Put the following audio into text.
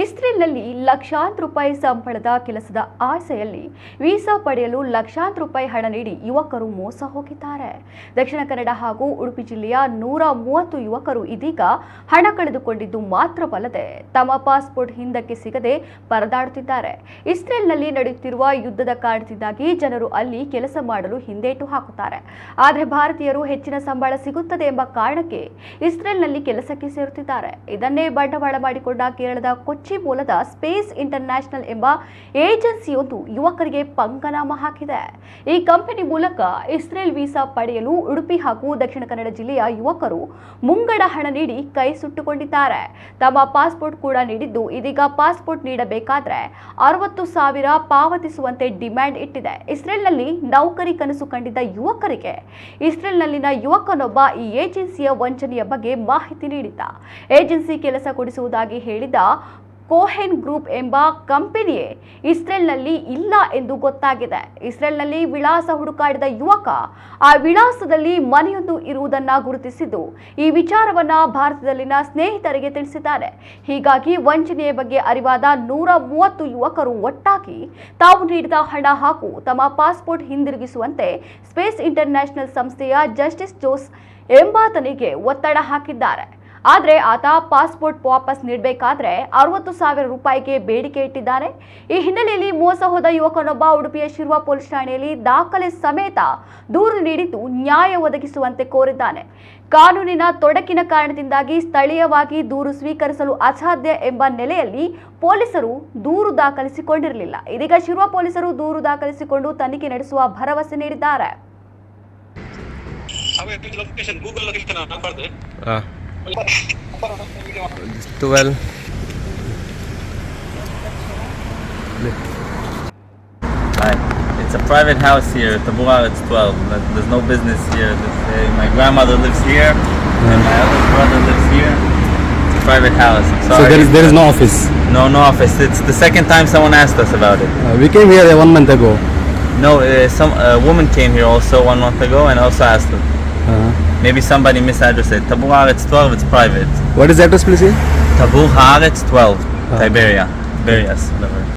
ಇಸ್ರೇಲ್ನಲ್ಲಿ ಲಕ್ಷಾಂತರ ರೂಪಾಯಿ ಸಂಬಳದ ಕೆಲಸದ ಆಸೆಯಲ್ಲಿ ವೀಸಾ ಪಡೆಯಲು ಲಕ್ಷಾಂತರ ರೂಪಾಯಿ ಹಣ ನೀಡಿ ಯುವಕರು ಮೋಸ ಹೋಗಿದ್ದಾರೆ. ದಕ್ಷಿಣ ಕನ್ನಡ ಹಾಗೂ ಉಡುಪಿ ಜಿಲ್ಲೆಯ ನೂರ ಮೂವತ್ತು ಯುವಕರು ಇದೀಗ ಹಣ ಕಳೆದುಕೊಂಡಿದ್ದು ಮಾತ್ರವಲ್ಲದೆ ತಮ್ಮ ಪಾಸ್ಪೋರ್ಟ್ ಹಿಂದಕ್ಕೆ ಸಿಗದೆ ಪರದಾಡುತ್ತಿದ್ದಾರೆ. ಇಸ್ರೇಲ್ನಲ್ಲಿ ನಡೆಯುತ್ತಿರುವ ಯುದ್ಧದ ಕಾರಣದಿಂದಾಗಿ ಜನರು ಅಲ್ಲಿ ಕೆಲಸ ಮಾಡಲು ಹಿಂದೇಟು ಹಾಕುತ್ತಾರೆ. ಆದರೆ ಭಾರತೀಯರು ಹೆಚ್ಚಿನ ಸಂಬಳ ಸಿಗುತ್ತದೆ ಎಂಬ ಕಾರಣಕ್ಕೆ ಇಸ್ರೇಲ್ನಲ್ಲಿ ಕೆಲಸಕ್ಕೆ ಸೇರುತ್ತಿದ್ದಾರೆ. ಇದನ್ನೇ ಬಂಡವಾಳ ಮಾಡಿಕೊಂಡ ಕೇರಳದ ಮೂಲದ ಸ್ಪೇಸ್ ಇಂಟರ್ನ್ಯಾಷನಲ್ ಎಂಬ ಏಜೆನ್ಸಿಯೊಂದು ಯುವಕರಿಗೆ ಪಂಗನಾಮ ಹಾಕಿದೆ. ಈ ಕಂಪನಿ ಮೂಲಕ ಇಸ್ರೇಲ್ ವೀಸಾ ಪಡೆಯಲು ಉಡುಪಿ ಹಾಗೂ ದಕ್ಷಿಣ ಕನ್ನಡ ಜಿಲ್ಲೆಯ ಯುವಕರು ಮುಂಗಡ ಹಣ ನೀಡಿ ಕೈ ಸುಟ್ಟುಕೊಂಡಿದ್ದಾರೆ. ತಮ್ಮ ಪಾಸ್ಪೋರ್ಟ್ ಕೂಡ ನೀಡಿದ್ದು ಇದೀಗ ಪಾಸ್ಪೋರ್ಟ್ ನೀಡಬೇಕಾದ್ರೆ ಅರವತ್ತು ಸಾವಿರ ಪಾವತಿಸುವಂತೆ ಡಿಮ್ಯಾಂಡ್ ಇಟ್ಟಿದೆ. ಇಸ್ರೇಲ್ನಲ್ಲಿ ನೌಕರಿ ಕನಸು ಕಂಡಿದ್ದ ಯುವಕರಿಗೆ ಇಸ್ರೇಲ್ನಲ್ಲಿನ ಯುವಕನೊಬ್ಬ ಈ ಏಜೆನ್ಸಿಯ ವಂಚನೆಯ ಬಗ್ಗೆ ಮಾಹಿತಿ ನೀಡಿದ್ದ. ಏಜೆನ್ಸಿ ಕೆಲಸ ಕೊಡಿಸುವುದಾಗಿ ಹೇಳಿದ ಕೋಹೆನ್ ಗ್ರೂಪ್ ಎಂಬ ಕಂಪನಿಯೇ ಇಸ್ರೇಲ್ನಲ್ಲಿ ಇಲ್ಲ ಎಂದು ಗೊತ್ತಾಗಿದೆ. ಇಸ್ರೇಲ್ನಲ್ಲಿ ವಿಳಾಸ ಹುಡುಕಾಡಿದ ಯುವಕ ಆ ವಿಳಾಸದಲ್ಲಿ ಮನೆಯೊಂದು ಇರುವುದನ್ನ ಗುರುತಿಸಿದ್ದು, ಈ ವಿಚಾರವನ್ನ ಭಾರತದಲ್ಲಿನ ಸ್ನೇಹಿತರಿಗೆ ತಿಳಿಸಿದ್ದಾರೆ. ಹೀಗಾಗಿ ವಂಚನೆಯ ಬಗ್ಗೆ ಅರಿವಾದ ನೂರ ಮೂವತ್ತು ಯುವಕರು ಒಟ್ಟಾಗಿ ತಾವು ನೀಡಿದ ಹಣ ಹಾಗೂ ತಮ್ಮ ಪಾಸ್ಪೋರ್ಟ್ ಹಿಂದಿರುಗಿಸುವಂತೆ ಸ್ಪೇಸ್ ಇಂಟರ್ನ್ಯಾಷನಲ್ ಸಂಸ್ಥೆಯ ಜಸ್ಟಿಸ್ ಜೋಸ್ ಎಂಬಾತನಿಗೆ ಒತ್ತಡ ಹಾಕಿದ್ದಾರೆ. ಆದರೆ ಆತ ಪಾಸ್ಪೋರ್ಟ್ ವಾಪಸ್ ನೀಡಬೇಕಾದ್ರೆ ಅರವತ್ತು ಸಾವಿರ ರೂಪಾಯಿಗೆ ಬೇಡಿಕೆ ಇಟ್ಟಿದ್ದಾನೆ. ಈ ಹಿನ್ನೆಲೆಯಲ್ಲಿ ಮೋಸ ಹೋದ ಯುವಕನೊಬ್ಬ ಉಡುಪಿಯ ಶಿರುವ ಪೊಲೀಸ್ ಠಾಣೆಯಲ್ಲಿ ದಾಖಲೆ ಸಮೇತ ದೂರು ನೀಡಿದ್ದು ನ್ಯಾಯ ಒದಗಿಸುವಂತೆ ಕೋರಿದ್ದಾನೆ. ಕಾನೂನಿನ ತೊಡಕಿನ ಕಾರಣದಿಂದಾಗಿ ಸ್ಥಳೀಯವಾಗಿ ದೂರು ಸ್ವೀಕರಿಸಲು ಅಸಾಧ್ಯ ಎಂಬ ನೆಲೆಯಲ್ಲಿ ಪೊಲೀಸರು ದೂರು ದಾಖಲಿಸಿಕೊಂಡಿರಲಿಲ್ಲ. ಇದೀಗ ಶಿರುವ ಪೊಲೀಸರು ದೂರು ದಾಖಲಿಸಿಕೊಂಡು ತನಿಖೆ ನಡೆಸುವ ಭರವಸೆ ನೀಡಿದ್ದಾರೆ. well. Hi. It's a private house here, Tabura, it's 12. There's no business here. Uh, my grandmother lives here, and my mm. other brother lives here. It's a private house. So there is, there is no office? No, no office. It's the second time someone asked us about it. Uh, we came here uh, one month ago. No, uh, some uh, woman came here also one month ago and also asked them. Uh -huh. Maybe somebody misaddressed it. Tabur it's 12, it's private. what is the address, please? Tabur it's 12, ah. Tiberia. Tiberias, whatever.